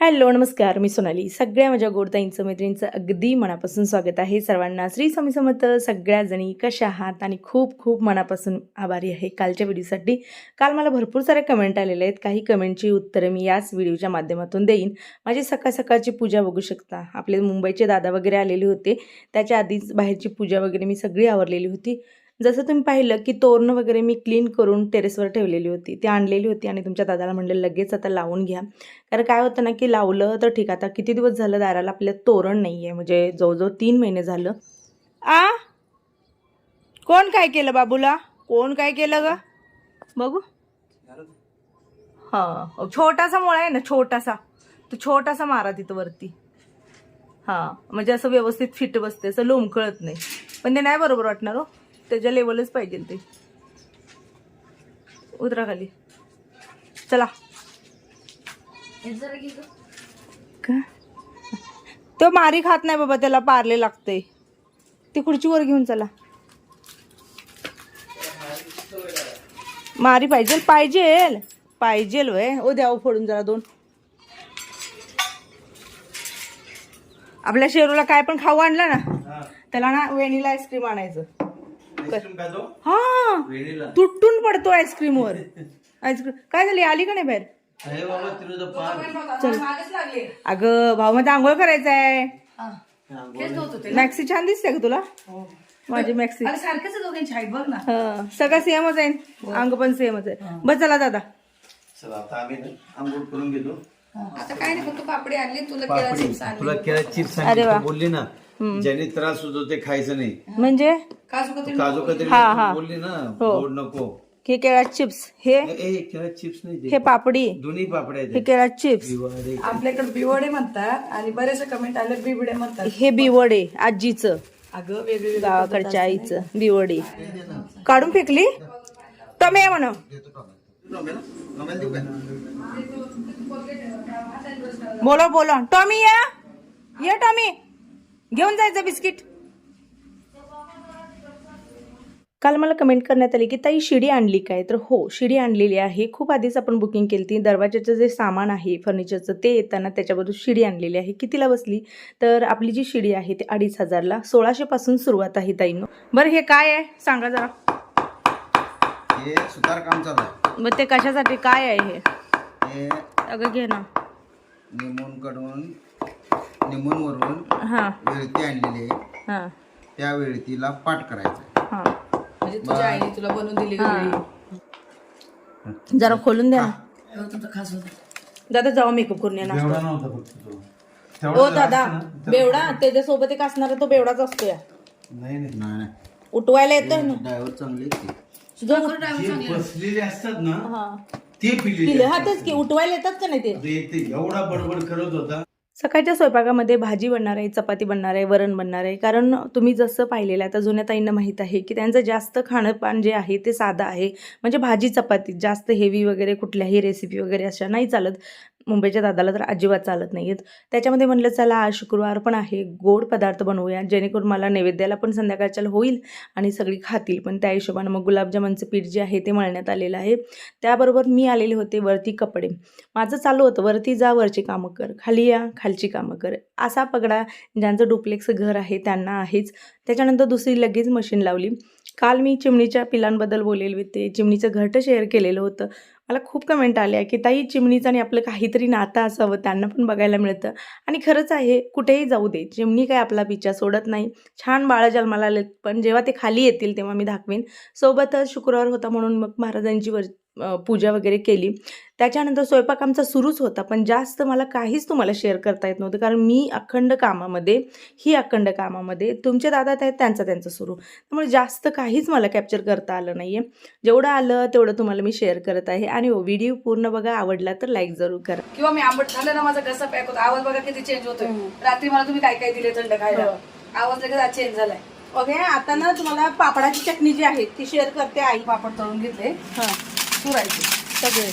Hello नमस्कार. मी सोनाली. सगळ्या माझ्या गोडताईंचं मैत्रिणींचं अगदी मनापासून स्वागत आहे. सर्वांना श्री स्वामी समर्थ. सगळ्या जणी कशा आहात आणि खूप खूप मनापासून आभारी आहे कालच्या व्हिडिओसाठी. काल मला भरपूर साऱ्या कमेंट आलेल्या आहेत. काही कमेंटची उत्तरं मी याच व्हिडिओच्या माध्यमातून देईन. माझी सकाळ सकाळची पूजा बघू शकता. आपले मुंबईचे दादा वगैरे आलेले होते. त्याच्या आधीच बाहेरची पूजा वगैरे मी सगळी आवरलेली होती. जसं तुम्ही पाहिलं की तोरणं वगैरे मी क्लीन करून टेरेसवर ठेवलेली होती. ती आणलेली होती आणि तुमच्या दादाला म्हणलं लगेच आता लावून घ्या. कारण काय होतं ना की लावलं तर ठीक आता किती दिवस झालं दाराला? आपल्या तोरण नाही आहे म्हणजे जवळजवळ तीन महिने झालं. आ? कोण काय केलं बाबूला? कोण काय केलं ग? बघू. हां. छोटासा मुळा आहे ना छोटासा. तो छोटासा मारा तिथं वरती. हां. म्हणजे असं व्यवस्थित फिट बसते. असं लोंबकळत नाही. पण ते नाही बरोबर वाटणार हो. त्याच्या लेवलच पाहिजे ते. उतरा खाली. चला. का तो मारी खात नाही बाबा त्याला पारले लागते ती खुर्चीवर घेऊन चला. मारी पाहिजे पाहिजेल. पाहिजेल वय. ओ द्यावं फोडून जरा दोन. आपल्या शेरूला काय पण खाऊ आणलं ना त्याला ना वेणीला आईस्क्रीम आणायचं. हा. तुटून पडतो आईस्क्रीम वर आईस्क्रीम काय झाली? आली का नाही बाहेर? पाच अगं भाऊ मध्ये आंघोळ करायचं आहे मॅक्सी छान दिसते का तुला? माझी मॅक्सी. सारखंच दोघांची आहेत बघ ना. हा सगळं सेमच आहे. अंग पण सेमच आहे. बस चला दादा. चला आता आम्ही आंघोळ करून घेतो. आता काय नाही फक्त पापडी आणली तुला केळा पापडी. चिप्स आणले. तुला केळा चिप्स अरे वा. बोलली ना ज्याने त्रास होतो ते खायचं नाही. म्हणजे? काजू कतरी काजू कतरी हा, हा. बोलली ना हो. गोड नको. हे केळा चिप्स हे? ए, ए केळा चिप्स नाही हे ते पापडी. दोन्ही पापड्या हे आहेत केळा चिप्स. आपल्याकडे बिवडे म्हणतात आणि बरेचसे कमेंट आले बिबडे म्हणतात. हे बिवडे आजीचं. अगं वेगवेगळे गावाकडच्या आईचं बिवडी. काढून फेकली? टमे म्हणा. बोलो बोलो. टॉमी या. ये टॉमी घेऊन जायचं बिस्किट. काल मला कमेंट करण्यात आली की ताई शिडी आणली काय? तर हो शिडी आणलेली आहे. खूप आधीच आपण बुकिंग केली ती दरवाजाचं जे सामान आहे फर्निचरचं ते येताना त्याच्याबरोबर शिडी आणलेली आहे. कितीला बसली? तर आपली जी शिडी आहे ती अडीच हजारला. सोळाशेपासून सुरुवात आहे ताईनं बरं हे काय आहे? सांगा जरा. हे सुतार काम चालू आहे. मग ते कशासाठी काय आहे हे? हे अगं घे ना. निमून कडून निमून वरून हां. वेळती आणलेली आहे. हां. त्या वेळतीला पाठ करायचा हां. म्हणजे तुझ्या आईने तुला बनवून दिली गं जरा खोलून द्या ना. वेळी. तुमचा खास होता. दादा जाऊ मेकअप करून येणार एवढा नव्हता फक्त तो. हो दादा बेवडा त्याच्यासोबत एक असणारा तो बेवडाच असतो या नाही. नाही नाही. उठवायला येतोय ना? ड्रायव्हर चांगले ते. सुद्धा जे बसलेले असतात ना हा. ते पिलेले पिलं हा तेच की उठवायला येतात का नाही ते? आता एक ते एवढा बडबड करत होता. सकाळच्या स्वयंपाकामध्ये भाजी बनणार आहे चपाती बनणार आहे वरण बनणार आहे. कारण तुम्ही जसं पाहिलेलं आहे आता जुन्या ताईंना माहीत आहे की त्यांचं जास्त खाणंपान जे आहे ते साधं आहे. म्हणजे भाजी चपाती जास्त हेवी वगैरे कुठल्याही रेसिपी वगैरे अशा नाही चालत. मुंबईच्या दादाला तर अजिबात चालत नाही आहेत त्याच्यामध्ये म्हणलं चला आज शुक्रवार पण आहे. गोड पदार्थ बनवूया. जेणेकरून मला नैवेद्याला पण संध्याकाळच्या होईल आणि सगळी खातील. पण त्या हिशोबानं मग गुलाबजामांचं पीठ जे आहे ते मळण्यात आलेलं आहे. त्याबरोबर मी आलेले होते वरती कपडे. माझं चालू होतं. वरती जा वरची कामं कर. खाली या खालची कामं कर. असा पगडा ज्यांचं डुप्लेक्स घर आहे त्यांना आहेच. त्याच्यानंतर दुसरी लगेच मशीन लावली. काल मी चिमणीच्या पिलांबद्दल बोलेले होते चिमणीचं घरटं शेअर केलेलं होतं. मला खूप कमेंट आल्या की ताई चिमणीचं आणि आपलं काहीतरी नातं असावं त्यांना पण बघायला मिळतं. आणि खरंच आहे कुठेही जाऊ दे चिमणी काय आपला पिच्छा सोडत नाही. छान बाळ जन्माला आलेत पण जेव्हा ते खाली येतील तेव्हा मी दाखवेन. सोबतच शुक्रवार होता म्हणून मग महाराजांची वर पूजा वगैरे केली. त्याच्यानंतर स्वयंपाक आमचा सुरूच होता पण जास्त मला काहीच तुम्हाला शेअर करता येत नव्हतं. कारण मी अखंड कामामध्ये ही अखंड कामामध्ये तुमचे दादा आहेत त्यांचं त्यांचं सुरू. त्यामुळे जास्त काहीच मला कॅप्चर करता आलं नाही आहे जेवढं आलं तेवढं तुम्हाला मी शेअर करत आहे. आणि हो व्हिडिओ पूर्ण बघा आवडला तर लाईक जरूर करा. किंवा मी आंबट झालं ना माझा घसा पॅक होता. आवाज बघा किती चेंज होतोय. रात्री मला तुम्ही काय काय दिले थंड खायला? आवाज लगेच चेंज झालाय. ओके आता ना तुम्हाला पापडाची चटणी जी आहे ती शेअर करते आई. पापड तळून घेतले. हां. चुरायचे सगळे.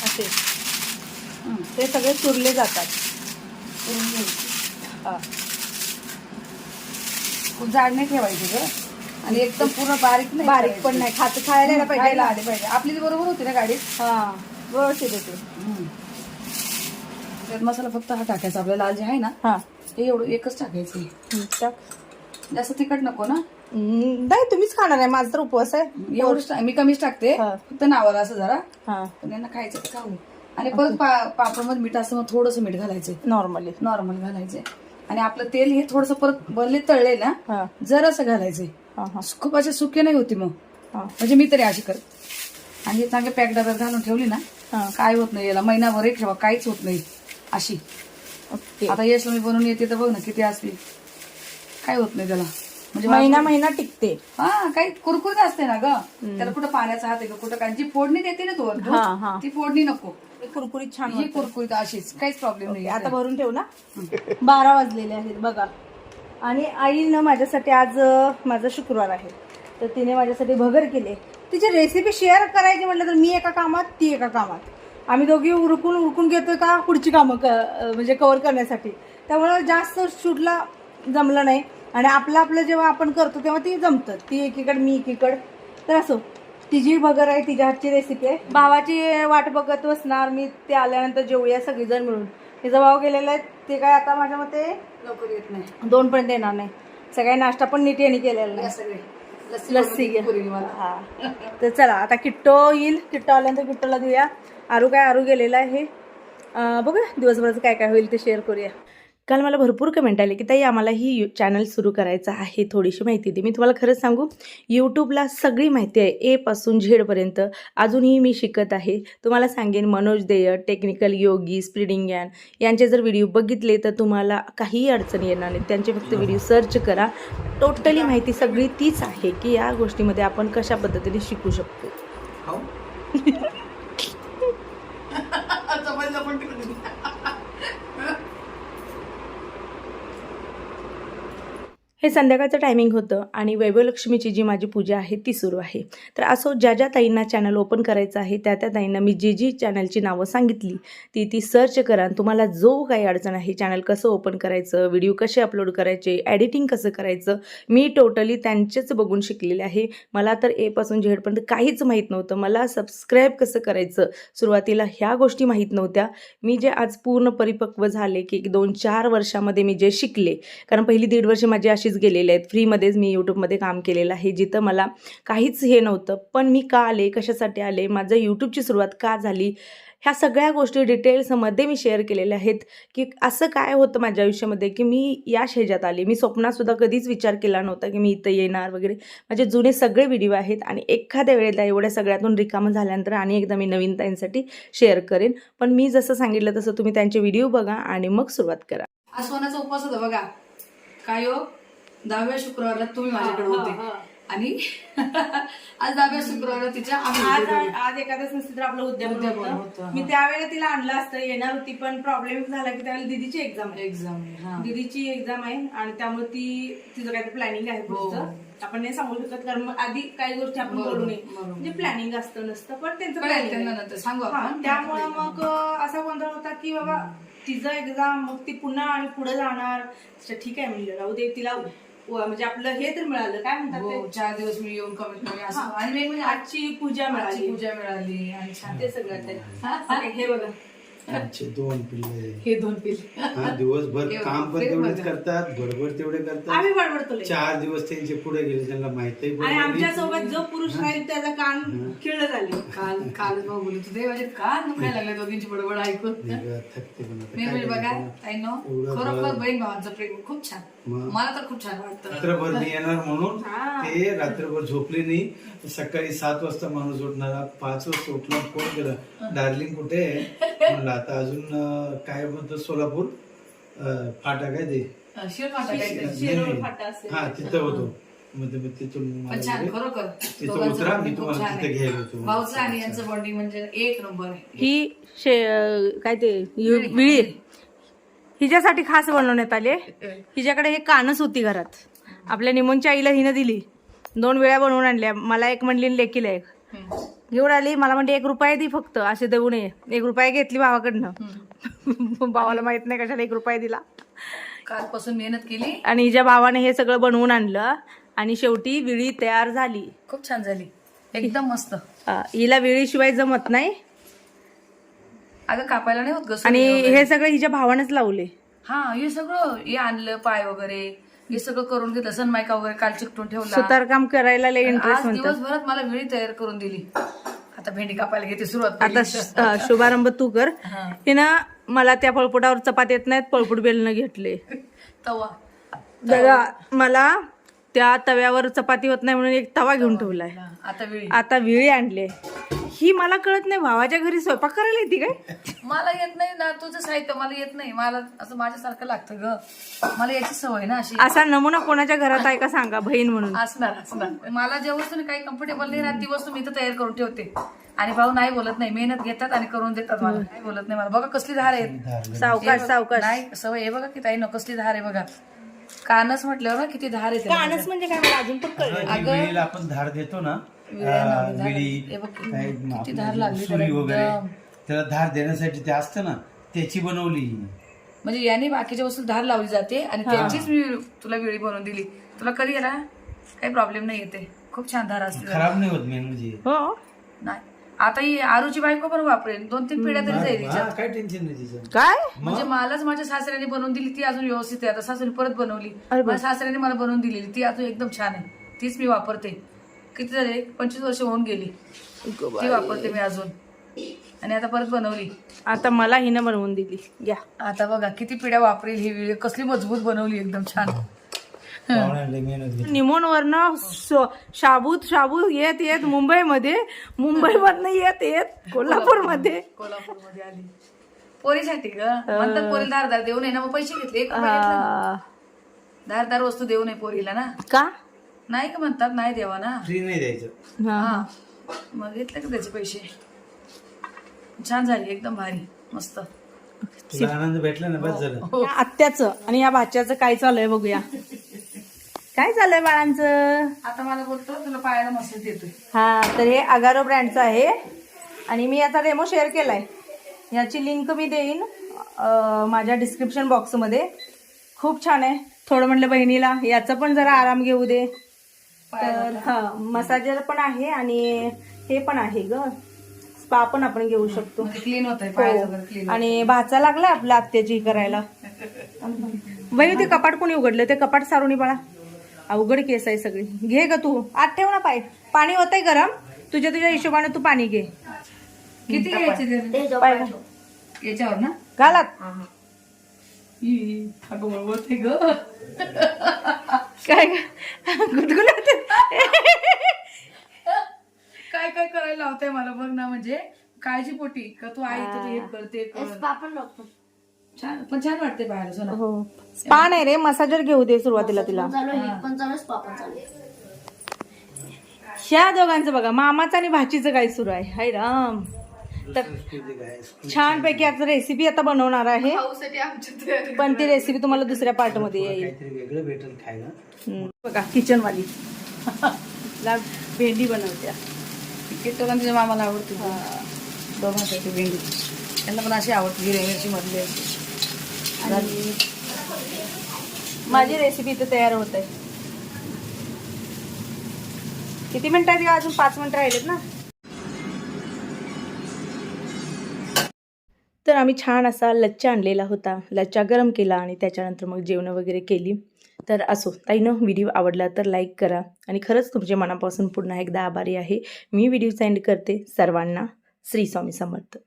असे. ते सगळे चुरले जातात. चुरून घ्यायचे हां. जाड नाही ठेवायचे ग. आणि एकदम पूर्ण बारीक नाही बारीक. पण नाही. खात खायला यायला पाहिजे खायला आले पाहिजे. आपली ती बरोबर होती ना गाडीत हां. व्यवस्थित होते. त्यात मसाला फक्त हा टाकायचा. आपला लाल जे आहे ना हा. हे एवढं एकच टाकायचं. हं, टाक. जास्त तिखट नको ना. नाही तुम्हीच खाणार आहे. माझा तर उपवास आहे. एवढंच टा- मी कमीच टाकते. हा. फक्त नावाला असं जरा. हा. पण यांना खायचं तर खाऊ. आणि परत पा- पापडमध्ये मीठ असं मग थोडंसं मीठ घालायचंय नॉर्मली. नॉर्मल घालायचंय आणि आपलं तेल हे थोडंसं परत भरले तळले ना हा. जरासं घालायचंय हा हा. खूप असे सुके नाही होती मग. हा. म्हणजे मी तरी अशी करत. आणि हे चांगले पॅक डब्यात घालून ठेवली ना हा. काय होत नाही याला. महिनाभर ठेवा काहीच होत नाही. अशी. ओके. आता यश मी बनवून येते तर बघ ना किती असते काय होत नाही त्याला. म्हणजे महिना महिना टिकते. हा काही कुरकुरीत असते ना ग. त्याला कुठं पाण्याचा हात आहे कुठं काय? जी फोडणी देते ना तो हा, हा. ती फोडणी नको. कुरकुरीत छान ही कुरकुरीत अशीच काहीच प्रॉब्लेम नाही आता भरून ठेव ना? बारा वाजलेले आहेत बघा. आणि आईनं माझ्यासाठी आज माझा शुक्रवार आहे. तर तिने माझ्यासाठी भगर केले. तिची रेसिपी शेअर करायची म्हटलं तर मी एका कामात ती एका कामात. आम्ही दोघी उरकून उरकून घेतोय का? पुढची कामं क म्हणजे कव्हर करण्यासाठी. त्यामुळे जास्त शूटला जमलं नाही. आणि आपलं आपलं जेव्हा आपण करतो तेव्हा ती जमतं ती एकीकडे मी एकीकडे. तर असो तिची भगर आहे तिच्या हातची रेसिपी आहे. भावाची वाट बघत बसणार मी ते आल्यानंतर जेवूया सगळीजण मिळून. तिचा भाव गेलेला आहे ते काय आता माझ्या मते लवकर येत नाही. दोन पर्यंत येणार नाही. सगळ्या नाश्ता पण नीट यांनी केलेला नाही. सगळे. लस्सी. हा. तर चला आता किट्टो येईल. किट्टो आल्यानंतर किट्टोला देऊया. आरू काय आरू गेलेला आहे. बघूया दिवसभराचं काय काय होईल ते शेअर करूया. काल मला भरपूर कमेंट आले की ताई आम्हाला ही यू चॅनल सुरू करायचं आहे थोडीशी माहिती दे. मी तुम्हाला खरंच सांगू यूट्यूबला सगळी माहिती आहे ए पासून झेडपर्यंत अजूनही मी शिकत आहे. तुम्हाला सांगेन मनोज देय टेक्निकल योगी स्प्रिडिंग ज्ञान यांचे जर व्हिडिओ बघितले तर तुम्हाला काहीही अडचणी येणार नाही. त्यांचे फक्त व्हिडिओ सर्च करा. टोटली माहिती सगळी तीच आहे की या गोष्टीमध्ये आपण कशा पद्धतीने शिकू शकतो. हे संध्याकाळचं टायमिंग होतं आणि वैभवलक्ष्मीची जी माझी पूजा आहे ती सुरू आहे. तर असो ज्या ज्या ताईंना चॅनल ओपन करायचं आहे त्या त्या ताईंना मी जी जी चॅनलची नावं सांगितली ती ती सर्च करा तुम्हाला जो काही अडचण आहे चॅनल कसं ओपन करायचं व्हिडिओ कसे अपलोड करायचे एडिटिंग कसं करायचं मी टोटली त्यांचेच बघून शिकलेले आहे. मला तर एपासून झेडपर्यंत काहीच माहीत नव्हतं. मला सबस्क्राईब कसं करायचं? सुरुवातीला ह्या गोष्टी माहीत नव्हत्या. मी जे आज पूर्ण परिपक्व झाले की एक दोन चार वर्षामध्ये मी जे शिकले कारण पहिली दीड वर्ष माझी अशीच गेलेली आहेत. फ्रीमध्येच मी यूट्यूबमध्ये काम केलेलं आहे. जिथं मला काहीच हे नव्हतं. पण मी का आले? कशासाठी आले? माझं यूट्यूबची सुरुवात का झाली? ह्या सगळ्या गोष्टी डिटेल्समध्ये मी शेअर केलेल्या आहेत की असं काय होतं माझ्या आयुष्यामध्ये की मी या शेजात आले. मी स्वप्नातसुद्धा कधीच विचार केला नव्हता की मी इथं येणार वगैरे. माझे जुने सगळे व्हिडिओ आहेत आणि एखाद्या वेळेला एवढ्या सगळ्यातून रिकामं झाल्यानंतर आणि एकदा मी नवीन ताईंसाठी शेअर करेन. पण मी जसं सांगितलं तसं तुम्ही त्यांचे व्हिडिओ बघा आणि मग सुरुवात करा. आज सोन्याचा उपवास होता बघा. काय हो? दहाव्या शुक्रवारला तुम्ही माझ्याकडे होते आणि आज दहाव्या शुक्रवारला तिच्या आज. आज एखादच नसती तर आपलं उद्यापन होतं. मी हा. त्यावेळेला तिला आणलं असतं येणार होती पण प्रॉब्लेम झाला की त्यावेळेला दिदीची एक्झाम आहे एक्झाम हा दिदीची एक्झाम आहे आणि त्यामुळे ती तिचं काहीतरी प्लॅनिंग आहे हो. पुढचं आपण नाही सांगू शकत कारण मग आधी काही गोष्टी आपण बोलू नये. म्हणजे प्लॅनिंग असतं नसतं पण त्यांचं सांगू हा, त्यामुळे मग असा गोंधळ होता की बाबा तिचं एक्झाम मग ती पुन्हा आणि पुढे जाणार ठीक आहे म्हणलं राहू दे तिला व- म्हणजे आपलं हे तर मिळालं. काय म्हणतात हो चार दिवस मी येऊन कमीत कमी असं. हा. आणि मेन म्हणजे आजची पूजा आजची मिळाली पूजा मिळाली आणि छान ते सगळं ते. हे बघा. आमचे दोन पिल्ले. हे दोन पिल हा दिवसभर काम पण तेवढेच. करतात बडबड तेवढे करतात. आम्ही बडबडतो लय. चार दिवस त्यांचे पुढे गेले त्यांना माहितही आणि. आमच्यासोबत जो पुरुष राहील त्याचा कान खिळ झाले. काल काल मग बोलत होते म्हणजे काल दुखायला लागले दोघींची बडबड ऐकून. थकते पण आता. मी काय म्हणजे बघा एवढं खरोखर. बहीण भावांचं प्रेम खूप छान. मग? मला तर खूप छान वाटतं. रात्रभर नाही येणार म्हणून? हा. ते रात्रभर झोपले नाही. सकाळी सात वाजता माणूस उठणारा पाच वाजता उठला फोन केला डार्लिंग कुठे आहे? म्हणलं आता अजून काय म्हणतो सोलापूर? फाटा काय ते. हा तिथं होतो. म्हणजे ही शे काय ते विळी हिच्यासाठी खास बनवण्यात आले हिच्याकडे हे कानच होती घरात. आपल्या निमोनच्या आईला हिनं दिली. दोन वेळा बनवून आणल्या. मला एक म्हणली लेकीला एक. घेऊन आली मला म्हणते एक रुपया दी फक्त असे देऊ नये एक रुपया घेतली भावाकडनं भावाला माहीत नाही कशाला एक रुपया दिला. कालपासून मेहनत केली. आणि हिच्या भावाने हे सगळं बनवून आणलं आणि शेवटी विळी तयार झाली. खूप छान झाली. एकदम मस्त. हिला विळीशिवाय जमत नाही. अगं कापायला नाही होत आणि. हे सगळं हिच्या भावानेच लावले. हा हे सगळं हे आणलं पाय वगैरे. हे सगळं करून घेतलं. सनमायका वगैरे काल चिकटून ठेवला. सुतारकाम करायला लय इंटरेस्ट आज म्हणतात. दिवसभरात मला वेळी तयार करून दिली. आता भेंडी कापायला घेते सुरुवात आता केली. श- अं, शुभारंभ तू कर. हा. हिनं मला त्या पळपुटावर चपात येत नाहीत पळपुट बेलनं घेतले. तवा. दादा मला त्या तव्यावर चपाती होत नाही म्हणून एक तवा घेऊन ठेवलाय. आता वेळी. आता विळी आणले. ही मला कळत नाही भावाच्या घरी स्वयंपाक करायला येते काय? मला येत नाही ना तुझं साहित्य मला येत नाही. मला असं माझ्यासारखं लागतं ग. मला याची सवय ना अशी. असा नमुना कोणाच्या घरात आहे का सांगा बहीण म्हणून? असणार असणार. मला ज्या वस्तू काही कम्फर्टेबल नाही राहत ती वस्तू मी इथं तयार करून ठेवते. आणि भाऊ नाही बोलत नाही मेहनत घेतात आणि करून देतात मला. नाही बोलत नाही मला. बघा कसली धार आहे सावकाश सावकाश. नाही सवय आहे बघा की ताई न कसली धार आहे बघा. कानच म्हटल्यावर ना किती धार येते कानच म्हणजे काय मला अजून पण कळलं. विळीला आपण धार देतो ना लागली सुरी वगैरे. त्याला धार देण्यासाठी ते असतं ना त्याची बनवली म्हणजे याने बाकीच्या वस्तू धार लावली जाते आणि त्याचीच मी तुला वेळी बनवून दिली. तुला कधी येणार काही प्रॉब्लेम नाही येते खूप छान धार असते खराब नाही होत मेन म्हणजे. हो. नाही. आता ही आरूची बायको पण वापरेल. दोन तीन पिढ्या तरी जाईल हा. काय टेन्शन नाही काय? म्हणजे मलाच माझ्या सासऱ्याने बनवून दिली ती अजून व्यवस्थित आहे. आता सासऱ्याने परत बनवली. माझ्या सासऱ्याने मला बनवून दिलेली. ती अजून एकदम छान आहे. तीच मी वापरते. किती झाले? पंचवीस वर्ष होऊन गेली. ती वापरते मी अजून. आणि आता परत बनवली. आता मला हिनं बनवून दिली. घ्या. आता बघा किती पिढ्या वापरेल ही वेळ कसली मजबूत बनवली एकदम छान. पाहुण्याला मेहनत घेतली. निमोन वरनं शाबूत शाबूत येत येत मुंबईमध्ये. मुंबईवरनं येत येत कोल्हापूरमध्ये. कोल्हापूरमध्ये आली. पोरीसाठी ग. म्हणतात पोरी धारदार देऊ नये ना मग पैसे घेतले. धारदार वस्तू देऊ नये पोरीला ना. का? नाही का म्हणतात? नाही देवा ना फ्री नाही द्यायचं. हा. हा. मग घेतले का त्याचे पैसे? छान झाली एकदम भारी. मस्त. तुला आनंद भेटला ना? बस झालं. या आत्याचं आणि या भाच्याचं काय चालू आहे बघूया. काय चाललंय बाळांचं? आता मला बोलतो तुला पायाला मसाज देतोय. हा तर हे अगारो ब्रँडचं आहे. आणि मी याचा डेमो शेअर केलाय. याची लिंक मी देईन अं, माझ्या डिस्क्रिप्शन बॉक्समध्ये खूप छान आहे. थोडं म्हटलं बहिणीला याचं पण जरा आराम घेऊ दे. तर हा मसाजर पण आहे आणि हे पण आहे ग. स्पा पण आपण घेऊ शकतो. म्हणजे क्लीन होत आहे पाय सगळं क्लीन आणि भाचा लागलाय आपल्या आत्याची करायला. बाई ते कपाट कोणी उघडलं? ते कपाट सारुणी बाळा. अवघड केस आहे सगळी. घे ग तू. आत ठेव ना पाय. पाणी होतंय गरम. तुझ्या तुझ्या हिशोबाने तू पाणी घे. किती घ्यायचे. याच्यावर ना? घालात काय गुदगुला काय काय करायला लावताय मला बघ ना म्हणजे काळजी पोटी का तू आई तर हे कर ते कर. छान पण छान वाटते पाहायला सोना. हो. स्पा नाही रे मसाजर घेऊ दे सुरुवातीला तिला. ह्या दोघांचं बघा मामाचं आणि भाचीचं काय सुरू आहे? हाय राम. तर छानपैकी आता रेसिपी आता बनवणार आहे. पण ती रेसिपी तुम्हाला दुसऱ्या पार्टमध्ये येईल. काहीतरी वेगळं भेटेल खायला. हम्म. बघा किचन वाली. ला भेंडी बनवत्या. किती मामाला आवडते दोघांसाठी भेंडी. त्यांना पण अशी आवडते हिरव्या मिरची मधली आणि माझी रेसिपी इथे तयार होत आहे. किती मिनिटं आहेत का अजून पाच मिनिटं राहिलेत ना? तर आम्ही छान असा लच्चा आणलेला होता. लच्चा गरम केला आणि त्याच्यानंतर मग जेवणं वगैरे केली. तर असो ताईनं व्हिडिओ आवडला तर लाईक करा. आणि खरंच तुमच्या मनापासून पुन्हा एकदा आभारी आहे. मी व्हिडिओ सेंड करते. सर्वांना श्री स्वामी समर्थ.